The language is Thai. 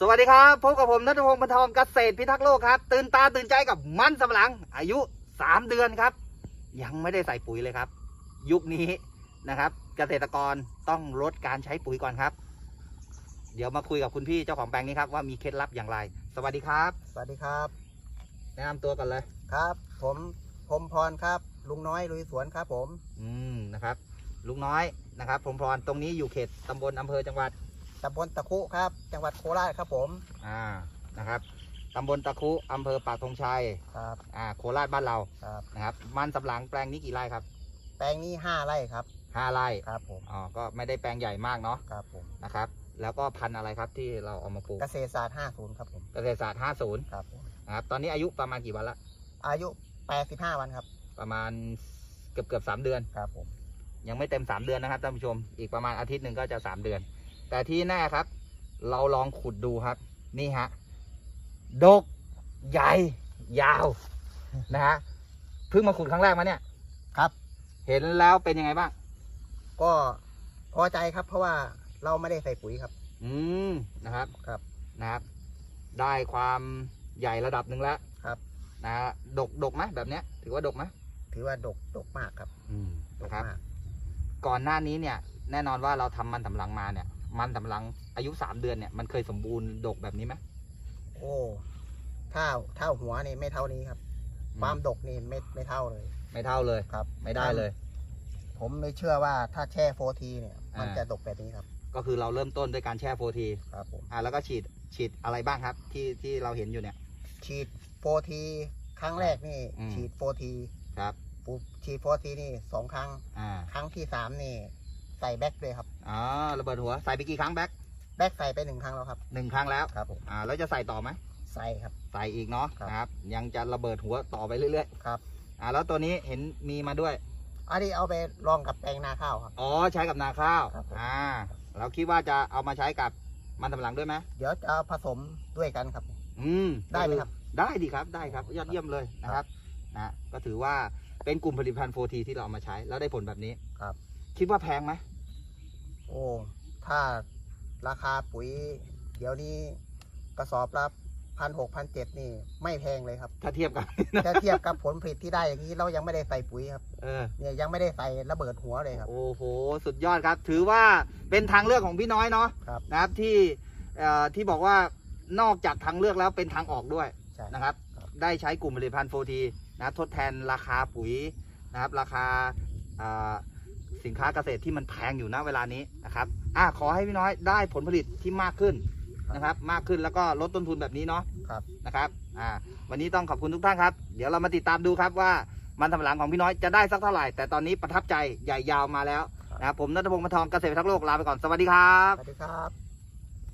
สวัสดีครับพบกับผมนัทพงศ์บรรทองเกษตรพิทักษ์โลกครับ ตื่นตาตื่นใจกับมันสำปะหลัง อายุ3เดือนครับ ยังไม่ได้ใส่ปุ๋ยเลยครับ ยุคนี้นะครับ เกษตรกรต้องลดการใช้ปุ๋ยก่อนครับ เดี๋ยวมาคุยกับคุณพี่เจ้าของแปลงนี้ครับว่ามีเคล็ดลับอย่างไร สวัสดีครับ สวัสดีครับแนะนำตัวกันเลย ครับ ผมผมพรครับ ลุงน้อยลุยสวนครับผม อืมนะครับ ลุงน้อยนะครับผมพรตรงนี้อยู่เขตตำบลอำเภอจังหวัด ตำบลตะคุครับ จังหวัดโคราชครับผม อ่านะครับตำบลตะคุอำเภอปากธงชัยครับ อ่าโคราชบ้านเราครับ นะครับมันสำปะหลังแปลงนี้กี่ไร่ครับแปลงนี้ห้าไร่ครับห้าไร่ครับผมอ๋อก็ไม่ได้แปลงใหญ่มากเนาะครับผมนะครับ แล้วก็พันธุ์อะไรครับที่เราเอามาปลูกเกษตรศาสตร์ห้าศูนย์ครับผมเกษตรศาสตร์50ครับผมนะครับตอนนี้อายุประมาณกี่วันละอายุแปดสิบห้าวันครับประมาณเกือบเกือบสามเดือน ครับผมยังไม่เต็ม3เดือนนะครับท่านผู้ชม อีกประมาณอาทิตย์หนึ่งก็จะ3เดือน แต่ที่แน่ครับ เราลองขุดดูครับ นี่ฮะ ดก ใหญ่ ยาวนะฮะเพิ่งมาขุดครั้งแรกมาเนี่ย ครับ เห็นแล้วเป็นยังไงบ้าง ก็พอใจครับเพราะว่าเราไม่ได้ใส่ปุ๋ยครับ อืมนะครับครับนะครับ ได้ความใหญ่ระดับหนึ่งแล้วครับ นะฮะดกดกไหมแบบเนี้ย ถือว่าดกไหมถือว่าดกดกมากครับอืมดกนะครับ มากก่อนหน้านี้เนี่ย แน่นอนว่าเราทำมันสำปะหลังมาเนี่ย มันสำปะหลังอายุสามเดือนเนี่ยมันเคยสมบูรณ์ดกแบบนี้ไหมโอ้เท่าเท่าหัวนี่ไม่เท่านี้ครับ ความดกนี่ไม่ไม่เท่าเลย ไม่เท่าเลยครับ ไม่ได้เลย ผมเลยเชื่อว่าถ้าแช่โฟทีเนี่ยมันอ่าจะดกแบบนี้ครับ ก็คือเราเริ่มต้นด้วยการแช่โฟทีครับผมอ่าแล้วก็ฉีดฉีดอะไรบ้างครับ ที่ที่เราเห็นอยู่เนี่ย ฉีดโฟทีครั้งแรกนี่อืมฉีดโฟทีครับปุ๊บฉีดโฟทีนี่สองครั้งอ่าครั้งที่สามนี่ใส่แบ็กเลยครับอ๋อระเบิดหัวใส่ไปกี่ครั้งแบ็คแบ็กใส่ไปหนึ่งครั้งแล้วครับหนึ่งครั้งแล้วครับผมอ่าแล้วจะใส่ต่อไหมใส่ครับ ใส่อีกเนาะครับนะครับ ยังจะระเบิดหัวต่อไปเรื่อยครับ ๆอ่าแล้วตัวนี้เห็นมีมาด้วย อันนี้เอาไปลองกับแปลงนาข้าวครับ อ๋อใช้กับนาข้าว ครับผม อ่า เราคิดว่าจะเอามาใช้กับมันสำปะหลังด้วยไหมเดี๋ยวจะเอาผสมด้วยกันครับ อืมได้ไหมครับ ได้ดีครับได้ครับ ยอดเยี่ยมเลยนะครับนะก็ถือว่าเป็นกลุ่มผลิตภัณฑ์โฟทีที่เราเอามาใช้แล้วได้ผลแบบนี้ครับ คิดว่าแพงไหม โอ้ถ้าราคาปุ๋ย เดี๋ยวนี้กระสอบละพันหกพันเจ็ดนี่ไม่แพงเลยครับ ถ้าเทียบกันถ้าเทียบกับผลผลิตที่ได้อย่างนี้เรายังไม่ได้ใส่ปุ๋ยครับเออเนี่ยยังไม่ได้ใส่ระเบิดหัวเลยครับ โอ้โห สุดยอดครับ ถือว่าเป็นทางเลือกของพี่น้อยเนาะครับ นะครับที่เอ่อที่บอกว่านอกจากทางเลือกแล้วเป็นทางออกด้วยใช่ นะครับ ครับได้ใช้กลุ่มผลิตภัณฑ์โฟทีนะทดแทนราคาปุ๋ยนะครับราคาเอ่อ สินค้าเกษตรที่มันแพงอยู่ณเวลานี้นะครับอะขอให้พี่น้อยได้ผลผลิตที่มากขึ้นนะครับ มากขึ้นแล้วก็ลดต้นทุนแบบนี้เนาะครับนะครับอ่าวันนี้ต้องขอบคุณทุกท่านครับ เดี๋ยวเรามาติดตามดูครับว่ามันสำปะหลังของพี่น้อยจะได้สักเท่าไหร่ แต่ตอนนี้ประทับใจใหญ่ยาวมาแล้วนะครับผมนัทพงศ์มทองเกษตรทักษ์โลกลาไปก่อนสวัสดีครับ สวัสดีครับ